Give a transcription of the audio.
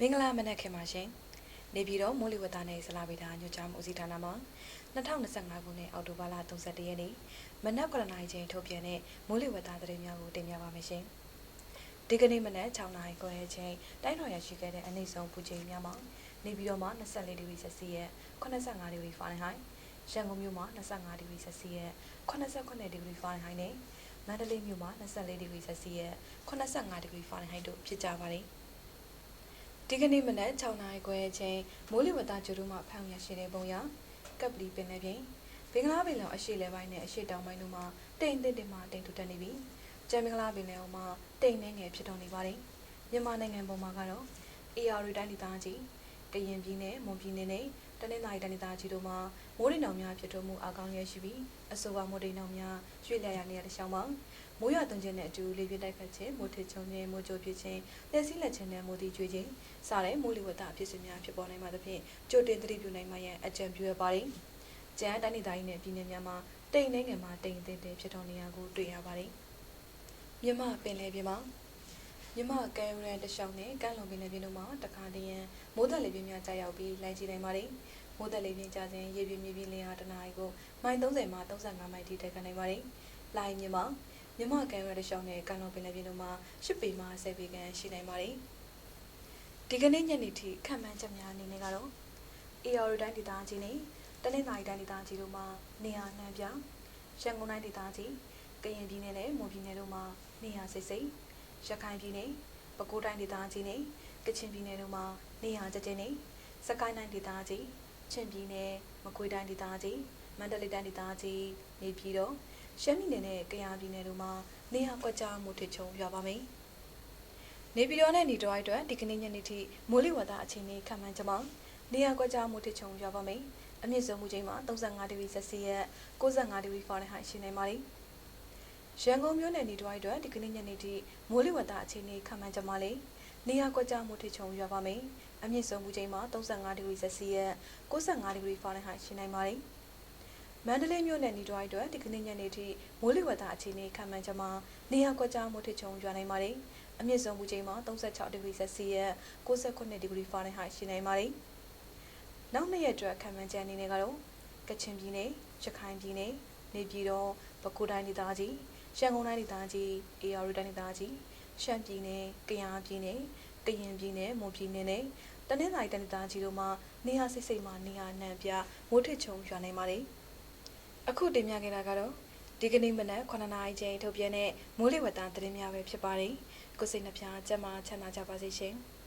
မင်္ဂလာမနက်ခင်ပါရှင်နေပြည်တော်မိုးလေဝသနဲ့ဇလာဗေဒညွှန်ကြားမှုဦးစီးဌာနမှ2025ခုနှစ်အောက်တိုဘာလ31ရက်နေ့မနက်9:00နာရီချိန်ထုတ်ပြန်တဲ့မိုးလေဝသသတင်းများကိုတင်ပြပါမယ်ရှင်ဒီကနေ့မနက်6:00နာရီခွဲချိန်တိုင်းတော်ရရှိခဲ့တဲ့အနည်းဆုံးပူချိန်များမှာနေပြည်တော်မှာ24ဒီဂရီဆက်စီရဲ့85ဒီဂရီဖာရင်ဟိုက်ရန်ကုန်မြို့မှာ25ဒီဂရီဆက်စီရဲ့89ဒီဂရီဖာရင်ဟိုက်နဲ့မန္တလေးမြို့မှာ24ဒီဂရီဆက်စီရဲ့85ဒီဂရီဖာရင်ဟိုက်တို့ဖြစ်ကြပါတယ် ဒီကနေ့မနက်6နာရီခွဲအချိန်မိုးလေဝသကြိုးမှဖောင်ရရှိတဲ့ပုံရကပ်ပလီပင်လယ်ပြင်ဘင်္ဂလားပင်လယ်အရှေ့လယ်ပိုင်းနဲ့အရှေ့တောင်ပိုင်းတို့မှာတိမ်တစ်တစ်မှတိမ်ထူတက်နေပြီးကျန်မင်္ဂလာပင်လယ်အော်မှာတိမ်နှဲငယ်ဖြစ်တော်နေပါတယ်မြန်မာနိုင်ငံပေါ်မှာကတော့ AR တိုင်းဒေသကြီးကရင်ပြည်နယ်မွန်ပြည်နယ်နဲ့ တနင်္သာရီတိုင်းဒေသကြီးတို့မှာမိုးရိမ်တောင်များဖြစ်ထွန်းမှုအကောင်းရရှိပြီးအဆိုပါမိုးရိမ်တောင်များရွှေ့လျရနေရတဲ့ရှောင်းမှာမိုးရွာသွန်းခြင်းနဲ့အတူလေပြင်းတိုက်ခတ်ခြင်းမိုးထစ်ချုံခြင်းမိုးကြိုးဖြစ်ခြင်းလက်စည်းလက်ခြင်းနဲ့မိုးတီကျွေးခြင်းစတဲ့မိုးလေဝသအဖြစ်အပျက်များဖြစ်ပေါ်နိုင်မှာသဖြင့်ကြိုတင်သတိပြုနိုင်မှာရန်အကြံပြုရပါတယ်။ကျန်းတိုင်းဒေသကြီးနဲ့ပြည်နယ်များမှာတိမ်နှဲငယ်မှာတိမ်သေးသေးဖြစ်တော်နေရကိုတွေ့ရပါတယ်။မြမပင်လယ်ပြင်မှာ မြမကဲရန်တရှောင်းနဲ့ကန့်လုံပင်လယ်ပြင်တို့မှာတခါတည်းရန်မိုးသက်လေပြင်းများကြာရောက်ပြီးလိုင်းကြည့်နိုင်ပါတယ်။မိုးသက်လေပြင်းကြာစဉ်ရေပြင်းမြေပြင်းလင်းအားတနာရီကိုမိုင်30မှ35မိုင်ထိတက်ခတ်နိုင်ပါတယ်။လိုင်းမြမမြမကံရတဲ့ရှောင်းနဲ့ကံတော်ပင်လယ်ပြင်တို့မှာရှစ်ပေမှဆယ်ပေခန့်ရှိနိုင်ပါတယ်။ဒီကနေ့ညနေထိခံမှန်းချက်များအနေနဲ့ကတော့ AR တိုင်းဒေသကြီးနဲ့တနင်္သာရီတိုင်းဒေသကြီးတို့မှာနေရာနှံပြရန်ကုန်တိုင်းဒေသကြီးကရင်ပြည်နယ်နဲ့မွန်ပြည်နယ်တို့မှာနေရာစိတ်စိတ် ရခိုင်ပြည်နယ်ပဲခူးတိုင်းဒေသကြီးနဲ့ကချင်ပြည်နယ်တို့မှာနေရာကျကျနဲ့စကိုင်းတိုင်းဒေသကြီးချင်းပြည်နယ်မကွေးတိုင်းဒေသကြီးမန္တလေးတိုင်းဒေသကြီးနေပြည်တော်ရှမ်းပြည်နယ်နဲ့ကယားပြည်နယ်တို့မှာနေရာကွက်ကြားမှုထစ်ချုံရွာပါမယ်။နေပြည်တော်နဲ့နေတော်အိုက်အတွက်ဒီကနေ့ညနေထိမိုးလေဝသအခြေအနေခန့်မှန်းကြမှာနေရာကွက်ကြားမှုထစ်ချုံရွာပါမယ်။အမြင့်ဆုံးမူချိန်မှာ35ဒီဂရီဆက်စီရဲ့65ဒီဂရီဖာရင်ဟိုက်ရှိနေပါတယ်။ ရန်ကုန်မြို့နယ်နေတော်အိုက်အတွက်ဒီကနေ့ညနေထိမိုးလေဝသအခြေအနေခန့်မှန်းကြမှာလေနေရာကွက်ကြားမှုထစ်ချုံရွာပါမယ်။အမြင့်ဆုံးမူချိန်မှာ35ဒီဂရီဆက်စီရဲ့65ဒီဂရီဖာရင်ဟိုက်ရှိနေပါတယ်။မန္တလေးမြို့နယ်နေတော်အတွက်ဒီကနေ့ညနေထိမိုးလေဝသအခြေအနေခန့်မှန်းချက်မှာနေရာကွက်ကြားမိုးထစ်ချုံရွာနိုင်ပါတယ်။အမြင့်ဆုံးမူချိန်မှာ36ဒီဂရီဆက်စီရဲ့69ဒီဂရီဖာရင်ဟိုက်ရှိနိုင်ပါတယ်။နောက်နှစ်ရက်အတွက်ခန့်မှန်းချက်အနေနဲ့ကတော့ကချင်ပြည်နယ်၊ရခိုင်ပြည်နယ်၊နေပြည်တော်၊ပဲခူးတိုင်းဒေသကြီး၊ ရန်ကုန်တိုင်းဒေသကြီး၊အေရရီတိုင်းဒေသကြီး၊ရှမ်းပြည်နယ်၊ကယားပြည်နယ်၊ကရင်ပြည်နယ်၊မွန်ပြည်နယ်နဲ့တနင်္သာရီတိုင်းဒေသကြီးတို့မှာနေရာစိတ်စိတ်မှနေရာနှံပြမိုးထစ်ချုံရွာနိုင်ပါတယ်။အခုတင်ပြခဲ့တာကတော့ဒီကနေ့မနက်9နာရီချိန်ထုတ်ပြန်တဲ့မိုးလေဝသသတင်းများပဲဖြစ်ပါတယ်။ကိုစိတ်နှပြကျမချမ်းသာကြပါစေရှင်။